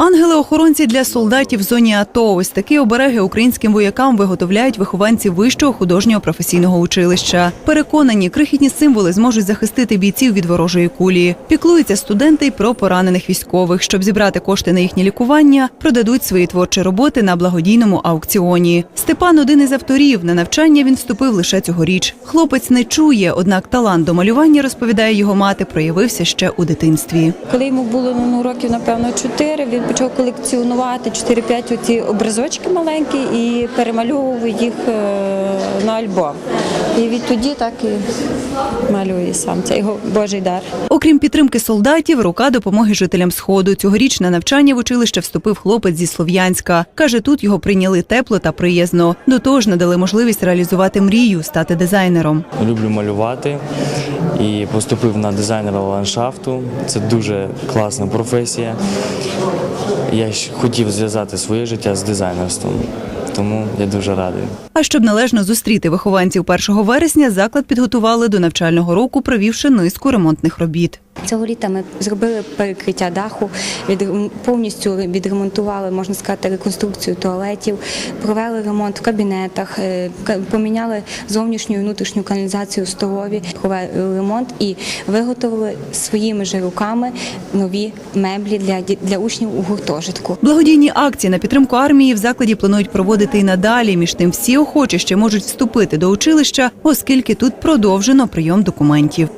Ангели-охоронці для солдатів в зоні АТО. Ось такі обереги українським воякам виготовляють вихованці вищого художнього професійного училища. Переконані, крихітні символи зможуть захистити бійців від ворожої кулі. Піклуються студенти й про поранених військових. Щоб зібрати кошти на їхнє лікування, продадуть свої творчі роботи на благодійному аукціоні. Степан один із авторів. На навчання він вступив лише цьогоріч. Хлопець не чує, однак талант до малювання розповідає його мати, проявився ще у дитинстві. Коли йому було ну, років, напевно, 4, він почав колекціонувати 4-5 оці образочки маленькі і перемальовував їх е, на альбом. І відтоді так і малює сам. Це його Божий дар. Окрім підтримки солдатів, рука допомоги жителям сходу. Цьогоріч на навчання в училище вступив хлопець зі Слов'янська. каже, тут його прийняли тепло та приязно. До того ж, надали можливість реалізувати мрію, стати дизайнером. Люблю малювати і поступив на дизайнера ландшафту. Це дуже класна професія. Я хотів зв'язати своє життя з дизайнерством, тому я дуже радий. А щоб належно зустріти вихованців 1 вересня, заклад підготували до навчального року, провівши низку ремонтних робіт. Цього літа ми зробили перекриття даху, повністю відремонтували, можна сказати, реконструкцію туалетів, провели ремонт в кабінетах, е, поміняли зовнішню і внутрішню каналізацію в столові, провели ремонт і виготовили своїми ж руками нові меблі для, для учнів у гуртожитку. Благодійні акції на підтримку армії в закладі планують проводити і надалі. Між тим, всі охочі ще можуть вступити до училища, оскільки тут продовжено прийом документів.